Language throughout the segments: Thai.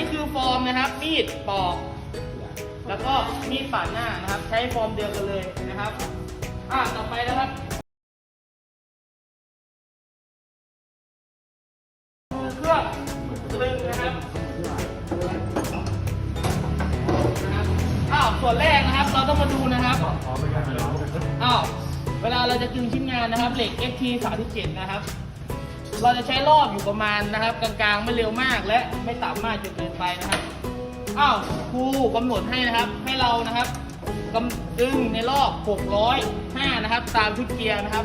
นี้คือฟอร์มนะครับ มีดปอก แล้วก็มีดปาดหน้านะครับ ใช้ฟอร์มเดียวกันเลยนะครับ อ่าต่อไปนะครับมือเครื่องตรึงนะครับนะครับอ้าวส่วนแรกนะครับ เราต้องมาดูนะครับอ้าวเวลาเราจะกึงชิ้นงานนะครับเหล็ก FT 37 นะครับ เราจะใช้รอบอยู่ประมาณนะครับ กลางๆ ไม่เร็วมากและไม่ต่ำมากจนเกินไปนะครับอ้าวครูกำหนดให้นะครับให้เรานะครับกำดึงในรอบ 605 นะครับ ตามชุดเกียร์นะครับ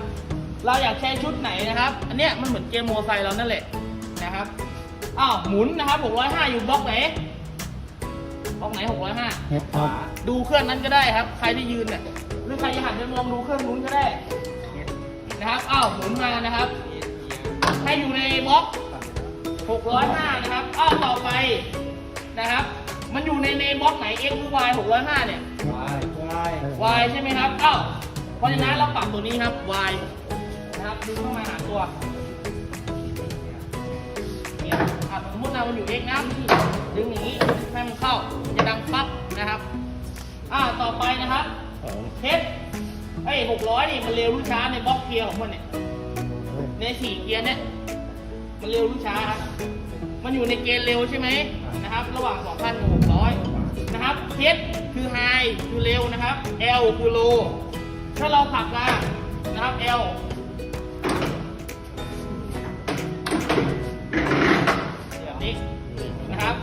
เราอยากใช้ชุดไหนนะครับ อันเนี้ยมันเหมือนเกียร์โมอไซค์เรานั่นแหละนะครับอ้าวหมุนนะครับ 605 อยู่บล็อกไหนบล็อกไหน 605เฮ็ดครับดูเครื่องนั้นก็ได้ครับ ใครที่ยืนเนี่ยหรือใครจะหันไปมองดูเครื่องนู้นก็ได้นะครับอ้าวหมุนมานะครับ ให้อยู่ในบล็อก 605 นะครับอ้าวต่อไปนะครับ มันอยู่ในในบล็อกไหน x หรือ y 605 เนี่ย y ใช่ไหมครับอ้าวเพราะฉะนั้นเราปรับตัวนี้ครับ y นะครับดึงเข้ามาหาตัวเนี่ยอะสมมตินะมันอยู่ x นะดึงอย่างนี้ให้มันเข้ามันจะดังปั๊บนะครับอ่าต่อไปนะครับเทสไอ้600นี่มันเร็วหรือช้าในบล็อกเกียร์ของมันเนี่ยในสี่เกียร์เนี่ย มันเร็วหรือช้าครับ มันอยู่ในเกณฑ์เร็วใช่ไหมนะครับ ระหว่าง2,000กับ600 นะครับเทคือ high คือเร็วนะครับ L คือ low ถ้าเราผลักมานะครับ L แบบนี้นะครับ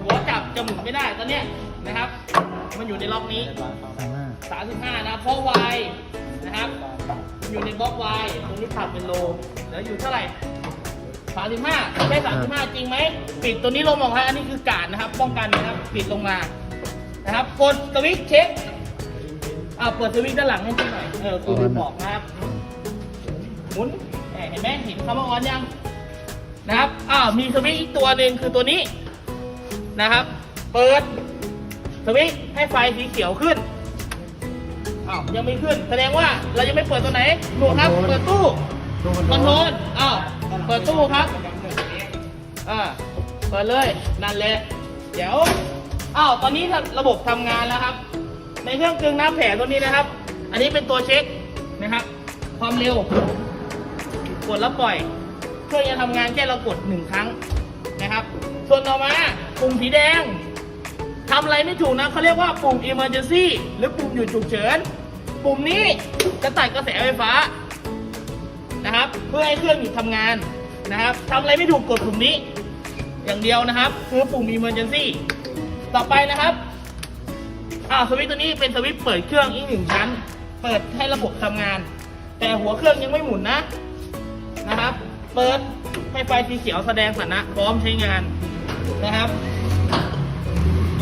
หัวจับจะหมุนไม่ได้ตอนเนี้ยนะครับ มันอยู่ในล็อกนี้ 35 นะเพราะ y นะครับ อยู่ในบล็อก y ตรงนี้ผักเป็นโลเหลืออยู่เท่าไหร่ 35ใช่35จริงไหม ปิดตัวนี้ลงมองให้อันนี้คือการนะครับ ป้องกันนะครับ ปิดลงมา นะครับ กดสวิตช์เช็คอ่าเปิดสวิตช์ด้านหลังให้ดูหน่อย เออคุณบอกนะครับ หมุนเห็นไหมเห็นคำว่าออนยัง นะครับ อ้าว มีสวิตช์อีกตัวหนึ่งคือตัวนี้ นะครับ เปิดสวิตช์ให้ไฟสีเขียวขึ้นอ้าวยังไม่ขึ้น แสดงว่าเรายังไม่เปิดตัวไหนดูครับ เปิดตู้ คอนโทรลอ้าวเปิดตู้ครับ อ่า เปิดเลย นั่นแหละ เดี๋ยว อ้าว ตอนนี้ระบบทำงานแล้วครับ ในเครื่องกลึงน้ำแผลตัวนี้นะครับ อันนี้เป็นตัวเช็คนะครับ ความเร็ว กดแล้วปล่อย เครื่องจะทำงานแค่เรากดหนึ่งครั้งนะครับ ส่วนต่อมาปุ่มสีแดงทำอะไรไม่ถูกนะเขาเรียกว่าปุ่ม emergency หรือปุ่มหยุดฉุกเฉิน ปุ่มนี้จะตัดกระแสไฟฟ้า นะครับ เพื่อให้เครื่องหยุดทำงานนะครับทำอะไรไม่ถูกกดปุ่มนี้ อย่างเดียวนะครับ คือปุ่ม emergency ต่อไปนะครับอ่าสวิตช์ตัวนี้เป็นสวิตช์เปิดเครื่องอีกหนึ่งชั้น เปิดให้ระบบทำงาน แต่หัวเครื่องยังไม่หมุนนะนะครับ เปิดให้ไฟสีเขียวแสดงสถานะพร้อมใช้งานนะครับ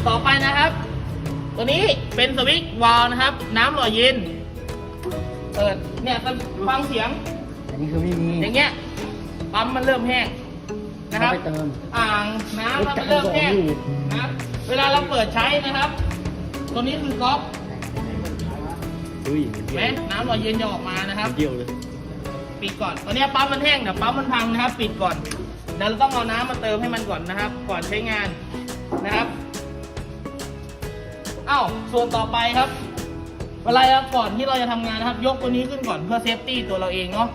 ต่อไปนะครับ ตัวนี้เป็นสวิตช์วาล์วนะครับ น้ำหล่อเย็น เปิดเนี่ยฟังเสียง นนี้คือไม่มีอย่างเงี้ยปั๊มมันเริ่มแห้งนะครับ เอาไปเติม อ่างน้ำมันเริ่มแห้งนะครับเวลาเราเปิดใช้นะครับ ตัวนี้คือก๊อกอุ้ยเห็นไหมน้ำหล่อเย็นจะออกมานะครับเกี่ยวเลย ปิดก่อนตอนนี้ปั๊มมันแห้งเดี๋ยวปั๊มมันพังนะครับ ปิดก่อนเดี๋ยวเราต้องเอาน้ำมาเติมให้มันก่อนนะครับ ก่อนใช้งานนะครับอ้าวส่วนต่อไปครับ เวลาเราก่อนที่เราจะทำงานนะครับ ยกตัวนี้ขึ้นก่อนเพื่อเซฟตี้ตัวเราเองเนาะ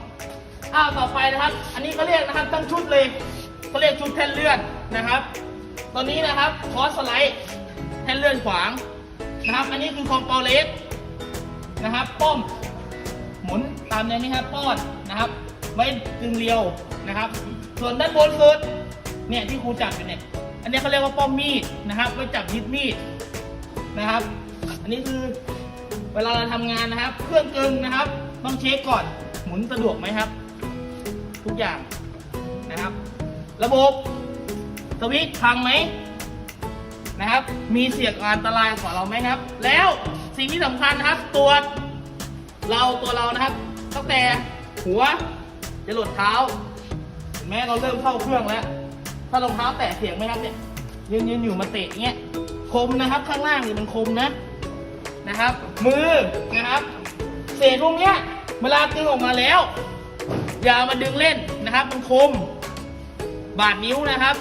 อ้าวต่อไปนะครับ อันนี้เขาเรียกนะครับทั้งชุดเลยเขาเรียกชุดแท่นเลื่อนนะครับตัวนี้นะครับคอสไลด์แท่นเลื่อนขวางนะครับ อันนี้คือคอมเปลเลสนะครับ ป้อม หมุนตามแนวนี้ครับป้อนนะครับ ไว้กึ่งเรียวนะครับ ส่วนด้านบนสุดเนี่ยที่ครูจับอยู่เนี่ยอันนี้เขาเรียกว่าป้อมมีดนะครับไว้จับยึดมีดนะครับ อันนี้คือ เวลาเราทำงานนะครับ เครื่องกึ่งนะครับ ต้องเช็คก่อนหมุนสะดวกไหมครับ ทุกอย่างนะครับ ระบบสวิตช์พังไหมนะครับ มีเสี่ยงอันตรายกว่าเราไหมครับ แล้วสิ่งที่สำคัญนะครับตรวจเราตัวเรานะครับตั้งแต่หัวจะหลดเท้าเห็นไหมเราเริ่มเข้าเครื่องแล้ว ถ้ารองเท้าแตะเสียงไหมครับเนี่ยยืนยืนอยู่มาเตะเงี้ยคมนะครับ ข้างล่างนี่มันคมนะ นะครับ มือนะครับ เศษพวกเนี้ยเวลาดึงออกมาแล้ว อย่ามาดึงเล่นนะครับมันคม บาดนิ้วนะครับ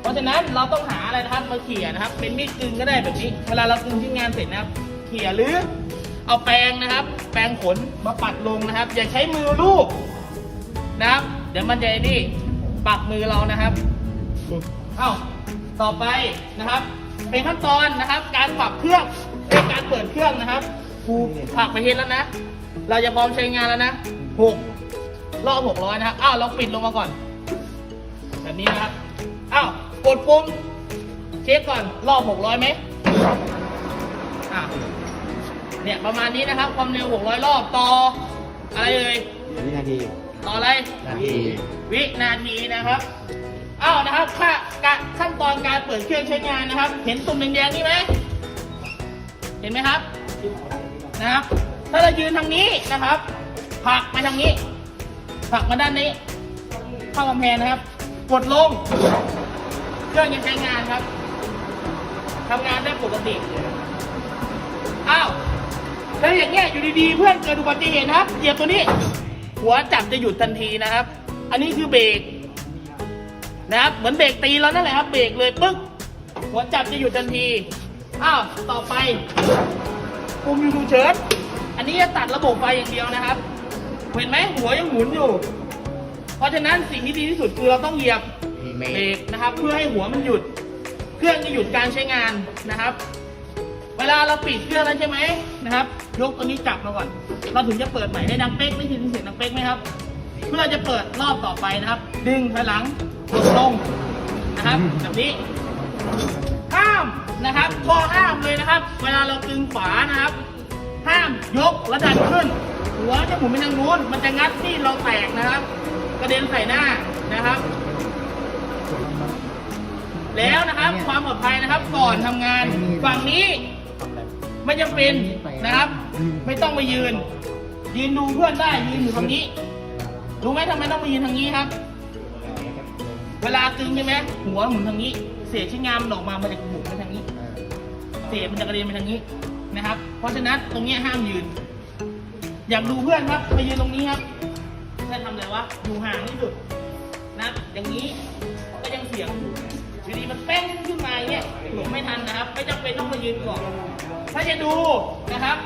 เพราะฉะนั้นเราต้องหาอะไรนะครับมาเขี่ยนะครับ เป็นมีดกึงก็ได้แบบนี้ เวลาเรากึงชิ้นงานเสร็จนะครับ เขี่ยหรือเอาแปรงนะครับ แปรงขนมาปัดลงนะครับ อย่าใช้มือลูบนะครับ เดี๋ยวมันจะนี่ปักมือเรานะครับ เอ้า ต่อไปนะครับ เป็นขั้นตอนนะครับ การปรับเครื่องเป็นการเปิดเครื่องนะครับครูผักไปเห็นแล้วนะ เราจะพร้อมใช้งานแล้วนะหกรอบหกร้อยนะครับ อ้าวเราปิดลงมาก่อน แบบนี้นะครับ อ้าว กดปุ่มเช็คก่อน รอบหกร้อยไหมอ่าเนี่ยประมาณนี้นะครับ ความเร็วหกร้อยรอบต่อ อะไรเอ่ยวินาที ต่ออะไร นาที วินาทีนะครับ อ้าวนะครับค่าการขั้นตอนการเปิดเครื่องใช้งานนะครับ เห็นตุ่มแดงๆนี่ไหมเห็นไหมครับนะครับ ถ้าเรายืนทางนี้นะครับผลักมาทางนี้ผลักมาด้านนี้ เข้ากำแพงนะครับ กดลง เครื่องยังใช้งานครับทำงานได้ปกติอ้าวแล้วอย่างเงี้ยอยู่ดีๆเพื่อนเกิดอุบัติเหตุนะครับเหยียบตัวนี้ หัวจับจะหยุดทันทีนะครับ อันนี้คือเบรก นะครับเหมือนเบรกตีแล้วนั่นแหละครับเบรกเลยปึ๊กหัวจับจะหยุดทันทีอ้าวต่อไปปุ่มอยู่ฉุกเฉินอันนี้จะตัดระบบไฟอย่างเดียวนะครับ เห็นไหมหัวยังหมุนอยู่ เพราะฉะนั้นสิ่งที่ดีที่สุดคือเราต้องเหยียบเมเบรกนะครับ เพื่อให้หัวมันหยุด เครื่องจะหยุดการใช้งานนะครับ เวลาเราปิดเครื่องแล้วใช่ไหมนะครับ ยกตัวนี้จับมาก่อน เราถึงจะเปิดใหม่ให้ดังเป๊กได้ยินเสียงดังเป๊กไหมครับ เพื่อจะเปิดรอบต่อไปนะครับ ดึงถอยหลัง กดลงนะครับแบบนี้ห้ามนะครับข้อห้ามเลยนะครับ เวลาเราตึงฝานะครับ ห้ามยกและดันขึ้น หัวจะหมุนไปทางนู้น มันจะงัดที่เราแตกนะครับ กระเด็นใส่หน้านะครับ แล้วนะครับความปลอดภัยนะครับ ก่อนทำงานฝั่งนี้ไม่จำเป็นนะครับ ไม่ต้องไปยืน ยืนดูเพื่อนได้ยืนอยู่ตรงนี้รู้ไหมทำไมต้องมายืนทางนี้ครับ เวลากึงใช่ไหมหัวหมุนทางนี้ เศษชิ้นงามันออกมามันจะหมุนไปทางนี้ เศษมันจะกระเด็นไปทางนี้นะครับ เพราะฉะนั้นตรงนี้ห้ามยืน อยากดูเพื่อนครับไปยืนตรงนี้ครับเพื่อนทำอะไรวะอยู่ห่างที่สุดนะอย่างนี้ก็ยังเสียงอยู่อดีมันแป้งขึ้นมาอย่างเงี้ยหลบไม่ทันนะครับ ไม่จำเป็นต้องมายืนก่อนถ้าจะดูนะครับ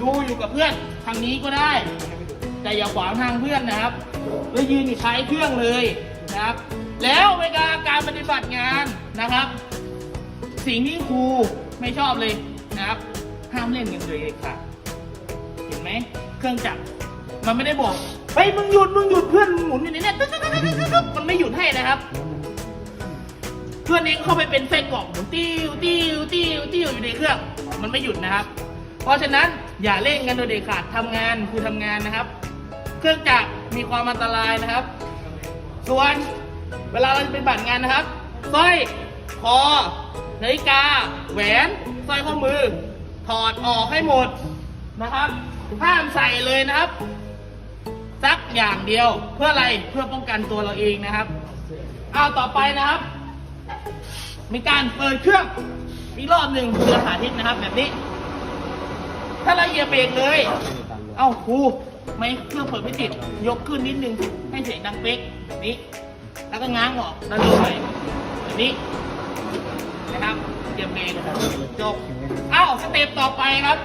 ดูอยู่กับเพื่อนทางนี้ก็ได้ แต่อย่าขวางทางเพื่อนนะครับแล้วยืนอยู่ท้ายเครื่องเลยนะครับ แล้วเวลาการปฏิบัติงานนะครับ สิ่งที่ครูไม่ชอบเลยนะครับ ห้ามเล่นกันเลยค่ะเห็นไหมเครื่องจักรมันไม่ได้บอกเฮ้ยมึงหยุดมึงหยุดเพื่อนหมุนอยู่ในนี้ตึ๊ดตึ๊ดตึ๊ดตึ๊ดตึ๊ดมันไม่หยุดให้นะครับ เพื่อนเองเข้าไปเป็นไส้กรอกหมุนติ้วติ้วติ้วติ้วอยู่ในเครื่อง มันไม่หยุดนะครับ เพราะฉะนั้นอย่าเล่นกันโดยเด็ดขาดทำงานคือทำงานนะครับ เครื่องจักรมีความอันตรายนะครับ ส่วน เวลาเราจะเป็นบัตรงานนะครับสร้อยคอนาฬิกา แหวนสร้อยข้อมือ ถอดออกให้หมดนะครับ ห้ามใส่เลยนะครับสักอย่างเดียวเพื่ออะไรเพื่อป้องกันตัวเราเองนะครับเอาต่อไปนะครับ มีการเปิดเครื่องอีกรอบหนึ่งเรือสาธิตนะครับ แบบนี้ ถ้าเราเหยียบเบรกเลย เอ้าครูไม่เครื่องเปิดไม่ติดยกขึ้นนิดนึงให้เสียงดังเป๊กแบบนี้ แล้วก็ง้างออกแล้วลงไปแบบนี้นะครับเหยียบเบรกจบเอ้าสเต็ปต่อไปครับ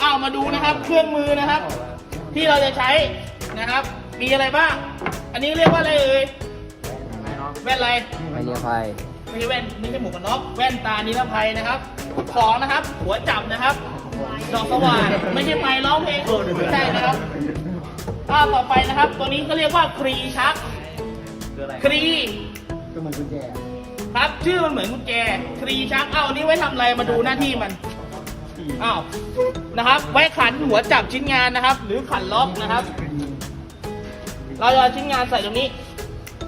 เอ้ามาดูนะครับเครื่องมือนะครับ ที่เราจะใช้นะครับ มีอะไรบ้าง อันนี้เรียกว่าอะไรเอ่ยแว่นอะไรไม่เรียกภัยไม่ใช่แว่นไม่ใช่หมวกกันน็อกแว่นตานิรภัยนะครับสองนะครับ หัวจับนะครับดอกสว่านไม่ใช่ไมค์ร้องเพลงไม่ใช่นะครับข้าต่อไปนะครับ ตัวนี้เขาเรียกว่าครีชัก ครีก็มันกุญแจครับชื่อมันเหมือนกุญแจครีชักเอ้าอันนี้ไว้ทำอะไรมาดูหน้าที่มันอ้าวนะครับ ไว้ขันหัวจับชิ้นงานนะครับ หรือขันล็อกนะครับ เราจะเอาชิ้นงานใส่ตรงนี้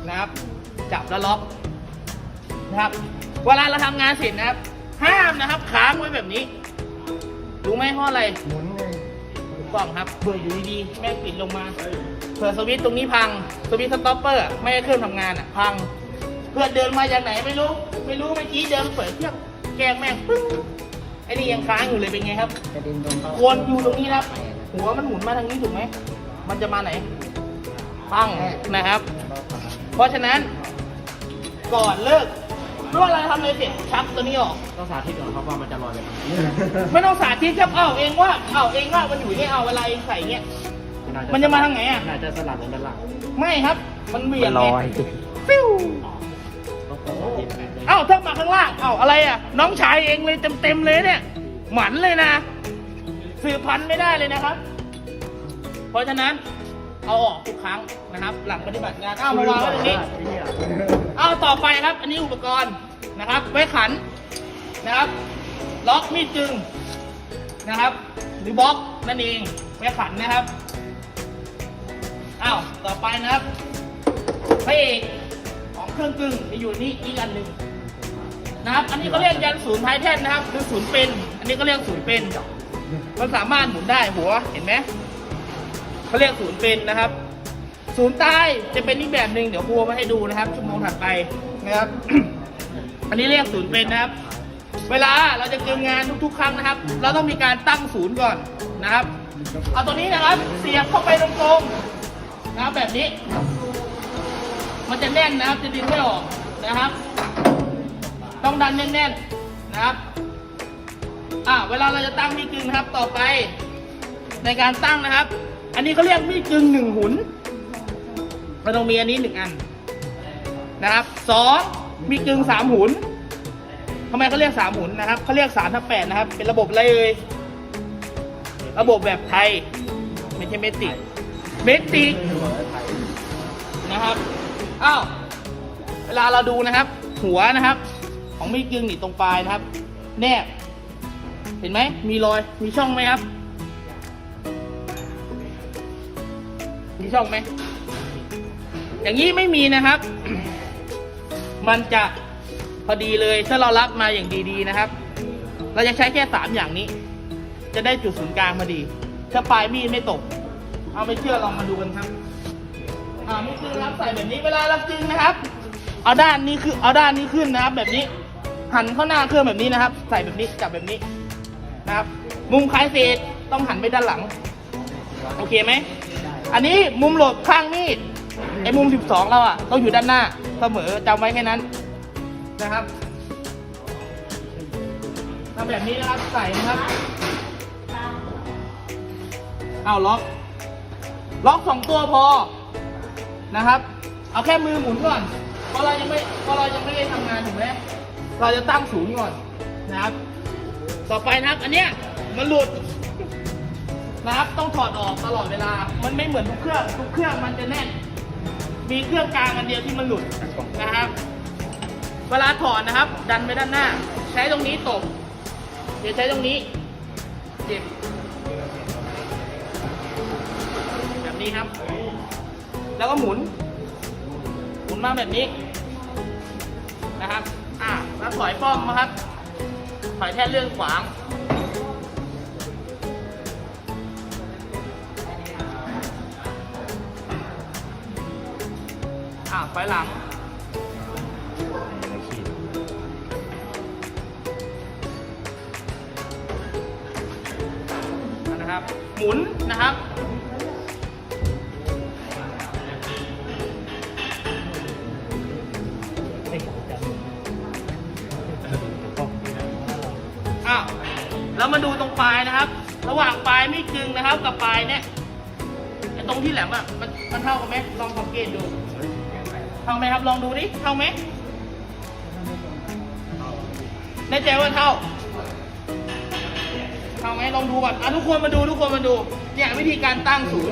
นะครับ จับแล้วล็อกนะครับ เวลาเราทำงานเสร็จนะครับ ห้ามนะครับค้างไว้แบบนี้รู้ไหมเพราะอะไรหมุนไงถูกต้องครับเบื่ออยู่ดีๆแม่งปิดลงมา เผื่อสวิตช์ตรงนี้พัง สวิตช์สต็อปเปอร์ไม่ให้เครื่องทำงานอะพัง เพื่อนเดินมาจากไหนไม่รู้ ไม่รู้เมื่อกี้เดินเปิดเครื่องแกล้งแม่งปึ้งไอ้นี่ยังค้างอยู่เลยเป็นไงครับกระเด็นโดนเข้าวนอยู่ตรงนี้นะครับหัวมันหมุนมาทางนี้ถูกไหมมันจะมาไหนปังนะครับ เพราะฉะนั้น ก่อนเลิกไม่ว่าเราจะทำอะไรเสร็จชักตัวนี้ออก ต้องสาธิตก่อนครับว่ามันจะลอยไปไหนไม่ต้องสาธิตครับเอาเองว่าเอาเองว่ามันอยู่อย่างเงี้ยเอาเวลาเองใส่เงี้ย มันจะมาทางไหนอะน่าจะสลับกันด้านหลังไม่ครับ มันเหวี่ยมังนลไงอยฟิวต้องเปิดสาธิตแบบนี้เอ้าถ้ามาข้างล่าง เอ้าอะไรอะ น้องชายเองเลยเต็มๆเลยเนี่ย หมันเลยนะ สืบพันธุ์ไม่ได้เลยนะครับ เพราะฉะนั้น เอาออกทุกครั้งนะครับ หลังปฏิบัติงานเอ้ามาวางไว้ตรงนี้ เอาต่อไปครับ อันนี้อุปกรณ์นะครับ ไว้ขันนะครับ ล็อกมีดจึงนะครับ หรือบล็อกนั่นเองไว้ขันนะครับ อ้าวต่อไปนะครับพระเอกของเครื่องกึ่งจะอยู่นี่อีกอันหนึ่งนะครับอันนี้เขาเรียกยันศูนย์ท้ายแท่นนะครับ คือศูนย์เป็น อันนี้ก็เรียกศูนย์เป็นมันสามารถหมุนได้หัวเห็นไหมเขาเรียกศูนย์เป็นนะครับ ศูนย์ใต้จะเป็นอีกแบบหนึ่งเดี๋ยวครูมาให้ดูนะครับชั่วโมงถัดไปนะครับ อันนี้เรียกศูนย์เป็นนะครับ เวลาเราจะเกินงานทุกๆ ครั้งนะครับ เราต้องมีการตั้งศูนย์ก่อนนะครับ เอาตัวนี้นะครับเสียบเข้าไปตรงๆ นะครับแบบนี้ มันจะแน่นนะครับจะดึงไม่ออกนะครับ ต้องดันแน่นๆนะครับอ่าเวลาเราจะตั้งมีดกึ่งนะครับต่อไป ในการตั้งนะครับ อันนี้เขาเรียกมีดกึ่งหนึ่งหุนมันต้องมีอันนี้หนึ่งอันนะครับสองมีกึ่งสามหุนทำไมเขาเรียกสามหุนนะครับเขาเรียกสามทับแปดนะครับ เป็นระบบอะไรเอ่ยระบบแบบไทยไม่ใช่เมติก เมติกนะครับอ้าวเวลาเราดูนะครับ หัวนะครับ ของมีดกึงนี่ตรงปลายนะครับ แนบ เห็นไหมมีรอยมีช่องไหมครับ มีช่องไหมอย่างนี้ไม่มีนะครับ มันจะพอดีเลยถ้าเรารับมาอย่างดีๆนะครับ เราจะใช้แค่สามอย่างนี้ จะได้จุดศูนย์กลางพอดี ถ้าปลายมีดไม่ตก เอาไม่เชื่อลองมาดูกันครับ อ่าไม่คือรับใส่แบบนี้เวลารับจึงนะครับ เอาด้านนี้คือเอาด้านนี้ขึ้นนะครับ แบบนี้ หันเข้าหน้าเครื่องแบบนี้นะครับ ใส่แบบนี้จับแบบนี้นะครับ มุมคล้ายเศษต้องหันไปด้านหลัง โอเคไหม อันนี้มุมโหลดข้างมีดไอ้มุม 12 เราอะต้องอยู่ด้านหน้าเสมอจำไว้แค่นั้นนะครับทำแบบนี้นะครับใส่นะครับ เอาล็อก ล็อกสองตัวพอนะครับ เอาแค่มือหมุนก่อนเพราะเรายังไม่เพราะเรายังไม่ได้ทำงานถูกไหมเราจะตั้งศูนย์ก่อนนะครับ ต่อไปนะครับ อันเนี้ยมันหลุดนะครับ ต้องถอดออกตลอดเวลา มันไม่เหมือนทุกเครื่องทุกเครื่องมันจะแน่น มีเครื่องกลางอันเดียวที่มันหลุดนะครับ เวลาถอดนะครับ ดันไปด้านหน้า ใช้ตรงนี้ตบเดี๋ยวใช้ตรงนี้เจ็บ นี้ครับ แล้วก็หมุน หมุนมาแบบนี้นะครับ อ่าแล้วถอยป้อมมาครับ ถอยแท่นเลื่อนขวางอ่าถอยหลังนะครับ หมุนนะครับายนะครับ ระหว่างปลายไมีดกึงนะครับ กับปลายเนี่ยไอ้ตรงที่แหลมอะมันมันเท่ากันไหมลองสังเกตดูเท่าไหมครับลองดูดิเท่าไหมแน่ใจว่าเท่าเท่าไหมลองดูก่อนอะทุกคนมาดูทุกคนมาดูเนี่ยวิธีการตั้งศูนย์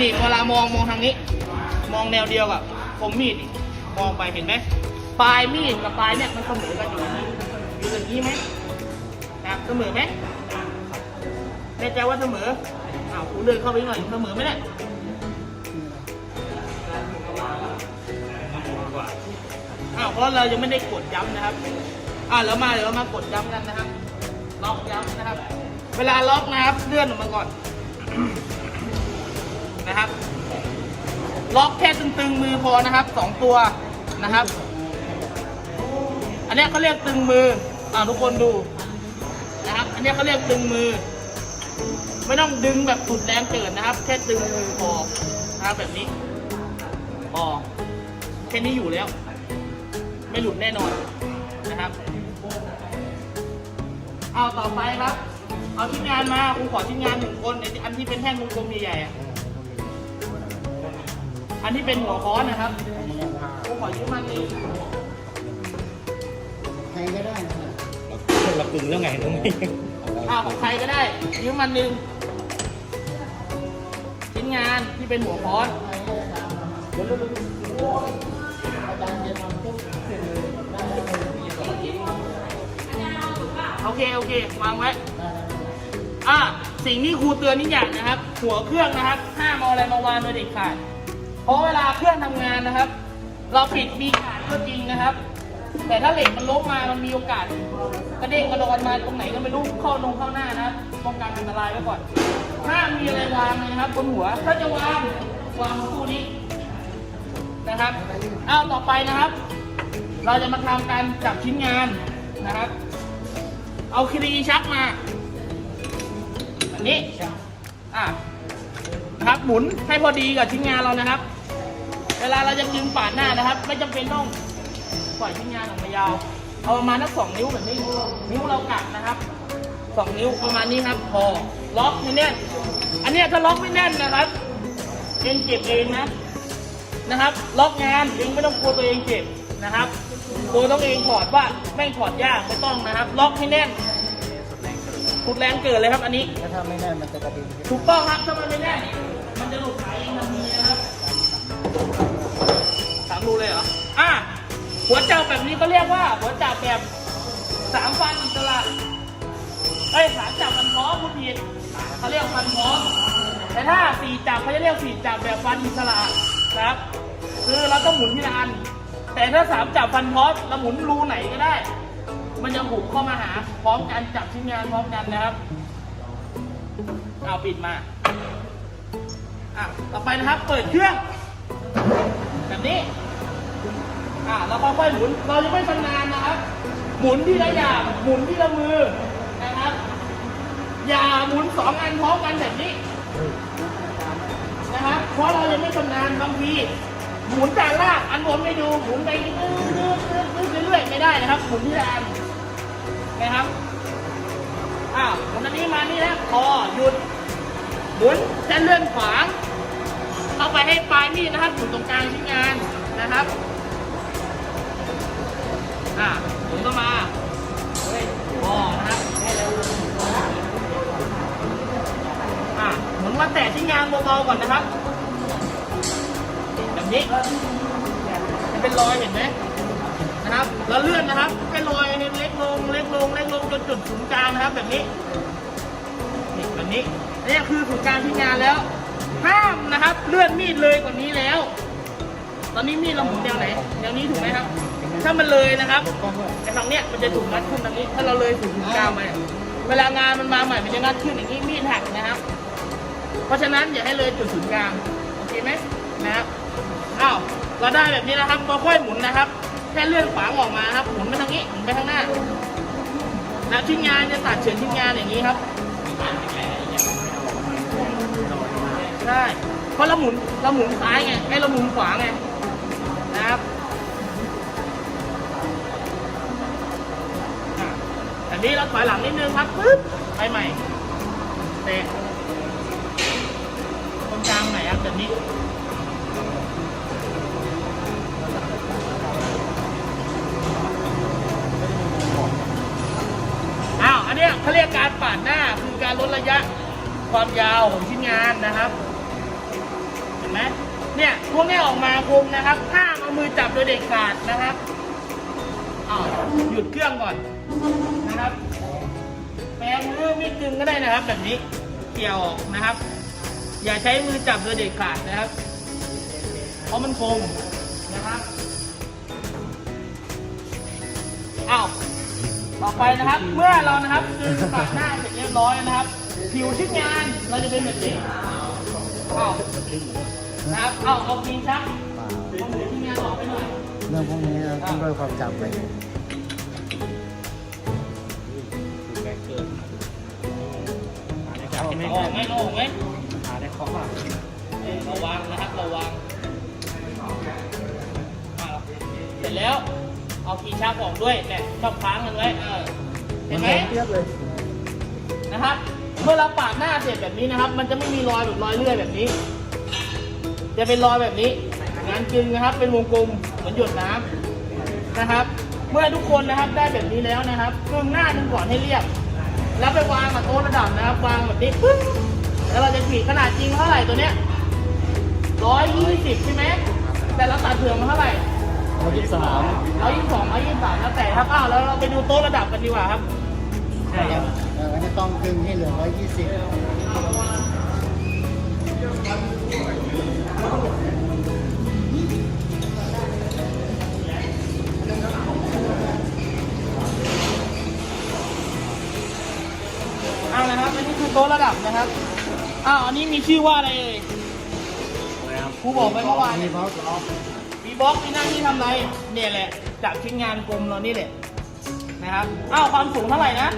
นี่เวลามองมองทางนี้ มองแนวเดียวกับผมมีดมองไปเห็นไหมปลายมีดกับปลายเนี่ยมันเสมอกันอยู่อย่างนี้อยู่อย่างนี้ไหม เสมอไหมแน่ใจว่าเสมออ้าวคุณเดินเข้าไปหน่อยเสมอไหมเนี่ยอ้าวเพราะเรายังไม่ได้กดย้ำนะครับอ่าแล้วมาเดี๋ยวเรามากดย้ำกันนะครับล็อกย้ำนะครับ เวลาล็อกนะครับเลื่อนออกมาก่อนนะครับ ล็อกแค่ตึงๆมือพอนะครับสองตัวนะครับ อันนี้เขาเรียกตึงมืออ่าทุกคนดู นะครับอันเนี้ยเขาเรียกตึงมือ ไม่ต้องดึงแบบสุดแรงเกินนะครับ แค่ตึงมือพอนะครับแบบนี้พอแค่นี้อยู่แล้ว ไม่หลุดแน่นอนนะครับเอาต่อไปครับ เอาชิ้นงานมาครูขอชิ้นงานหนึ่งคนไอ้อันที่เป็นแท่งกลมๆใหญ่ๆอะอันที่เป็นหัวค้อนนะครับครูขอยืมมันนี้ใครก็ได้นะครับเรากึ่งแล้วไงน้องนี่ อ่าของใครก็ได้ ยืมมันหนึ่งชิ้นงานที่เป็นหัวค้อนโอเค โอเค วางไว้ อ่าสิ่งที่ครูเตือนนิดอย่างนะครับ หัวเครื่องนะครับ ห้ามเอาอะไรมาวางโดยเด็ดขาด เพราะเวลาเครื่องทำงานนะครับ เราปิดมีขาดก็จริงนะครับ แต่ถ้าเหล็กมันล้มมามันมีโอกาส กระเด้งกระดอนมาตรงไหนก็ไม่รู้เข้านงเข้าหน้านะป้องกันอันตรายไว้ก่อนห้ามีอะไรวางเลยนะครับบนหัวถ้าจะวางวางตู้นี้นะครับเอาต่อไปนะครับ เราจะมาทำการจับชิ้นงานนะครับ เอาครีชักมาอันนี้อะนะครับหมุนให้พอดีกับชิ้นงานเรานะครับ เวลาเราจะดึงปาดหน้านะครับ ไม่จำเป็นต้อง ปล่อยชิ้นงานออกมายาว เอาประมาณนักสองนิ้วแบบนี้ นิ้วเรากัดนะครับสองนิ้วประมาณนี้ครับพอล็อกให้แน่น อันเนี้ยถ้าล็อกไม่แน่นนะครับเองเจ็บเองนะนะครับ ล็อกงานเองไม่ต้องกลัวตัวเองเจ็บนะครับกลัวต้องเองถอดว่าแม่งถอดยากไม่ต้องนะครับ ล็อกให้แน่นสุดแรงเกิดเลยครับ อันนี้แล้วถ้าไม่แน่นมันจะกระดิ่งถูกต้องครับถ้ามันไม่แน่นมันจะหลุด หัวจับแบบนี้ก็เรียกว่าหัวจับแบบสามฟันอิสระเอ้สามจับฟันพ้อพูดผิดเขาเรียกฟันพ้อแต่ถ้าสี่จับเขาจะเรียกสี่จับแบบฟันอิสระนะครับ คือเราต้องหมุนทีละอัน แต่ถ้าสามจับฟันพ้อเราหมุนรูไหนก็ได้ มันจะหุบเข้ามาหาพร้อมกันจับชิ้นงานพร้อมกันนะครับเอาปิดมาอะต่อไปนะครับเปิดเครื่องแบบนี้ อะเราค่อยๆหมุน เราจะไม่ชำนาญนะครับ หมุนที่ละอย่าง หมุนที่ละมือนะครับ อย่าหมุนสองอันพร้อมกันแบบนี้นะครับ เพราะเรายังไม่ชำนาญบางที หมุนจากล่างอันบนไม่ดู หมุนไปเรื่อยๆไม่ได้นะครับ หมุนที่ละอันนะครับ อ้าวหมุนอันนี้มานี่แล้วพอหยุด หมุนเส้เลื่อนขวางเข้าไปให้ปลายมีดนะครับอยู่ตรงกลางชิ้นงานนะครับ อ่าหมุนเข้ามาพอนะครับอ่าหมุนมาแตะชิ้นงานเบาๆก่อนนะครับ แบบนี้จะเป็นรอยเห็นไหมนะครับ แล้วเลื่อนนะครับ เป็นรอยเล็กลงเล็กลงเล็กลงจนจุดศูนย์กลางนะครับ แบบนี้นี่แบบนี้นี่คือฝึกการพิงานแล้ว ห้ามนะครับ เลื่อนมีดเลยกว่านี้แล้ว ตอนนี้มีดเราหมุนแนวไหนแนวนี้ถูกไหมครับ ถ้ามันเลยนะครับไอ้ทางเนี้ยมันจะถูกงัดขึ้นแบบนี้ ถ้าเราเลยถึงกลางไปเวลางานมันมาใหม่มันจะงัดขึ้นอย่างนี้มีดหักนะครับ เพราะฉะนั้นอย่าให้เลยจุดศูนย์กลางโอเคไหมนะครับอ้าวเราได้แบบนี้นะครับค่อยหมุนนะครับ แค่เลื่อนขวางออกมาครับหมุนไปทางนี้หมุนไปข้างหน้าแล้วชิ้นงานจะตัดเฉือนชิ้นงานอย่างนี้ครับใช่เพราะเราหมุนเราหมุนซ้ายไงให้เราหมุนขวาไง ถอยหลังนิดนึงครับปึ๊บไปใหม่เตะตรงกลางไหนครับแบบนี้อ้าวอันเนี้ยเขาเรียกการปาดหน้าคือการลดระยะความยาวของชิ้นงานนะครับ เห็นไหมเนี่ยพวกนี้ออกมาคุมนะครับห้ามเอามือจับโดยเด็ดขาดนะครับอ้าวหยุดเครื่องก่อน มือมีดกึงก็ได้นะครับ แบบนี้เกี่ยวออกนะครับ อย่าใช้มือจับโดยเด็ดขาดนะครับ เพราะมันคมนะครับอ้าวต่อไปนะครับ เมื่อเรานะครับกึงปากหน้าเสร็จเรียบร้อยนะครับ ผิวชิ้นงานเราจะเป็นแบบนี้อ้าวนะครับเอาเอาปีนชักเอาหมูชิ้นงานออกไปหน่อยเรื่องพวกนี้เราต้องด้วยความจำไป ได้จับเอาไม่ออกไหมเอาออกไหมหาได้เคาะอะเออระวังนะครับระวังอะเสร็จแล้ว เอาเอาขีชักออกด้วยเนี่ยชอบค้างกันไว้เออเห็นไหมเทียบเลยนะครับ เมื่อเราปาดหน้าเสร็จแบบนี้นะครับ มันจะไม่มีรอยแบบรอยเลื่อยแบบนี้ จะเป็นรอยแบบนี้งานจึงนะครับเป็นวงกลมเหมือนหยดน้ำนะครับ เมื่อทุกคนนะครับได้แบบนี้แล้วนะครับกึ่งหน้าหนึ่งก่อนให้เรียบ แล้วไปวางกับโต๊ะระดับนะครับ วางแบบนี้ปึ๊บแล้วเราจะขีดขนาดจริงเท่าไหร่ตัวเนี้ยร้อยยี่สิบใช่ไหมแต่เราตัดเผื่อมาเท่าไหร่ร้อยยี่สิบสามร้อยยี่สิบสองร้อยยี่สิบสามแล้วแต่ครับอ้าวแล้วเราไปดูโต๊ะระดับกันดีกว่าครับใช่ครับเออจะต้องดึงให้เหลือร้อยยี่สิบ โต๊ะระดับนะครับ อ้าว อันนี้มีชื่อว่าอะไรเอ่ยครูบอกไปเมื่อวานมีบอสล็อกบีบ็อกมีหน้าที่ทำอะไร เนี่ยแหละ จากชิ้นงานกลมเรานี่แหละ นะครับ อ้าว ความสูงเท่าไหร่นะ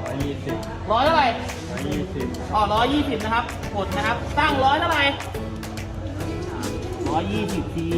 ร้อยยี่สิบร้อยเท่าไหร่ร้อยยี่สิบอ๋อร้อยยี่สิบนะครับ กดนะครับ ตั้งร้อยเท่าไหร่ร้อยยี่สิบที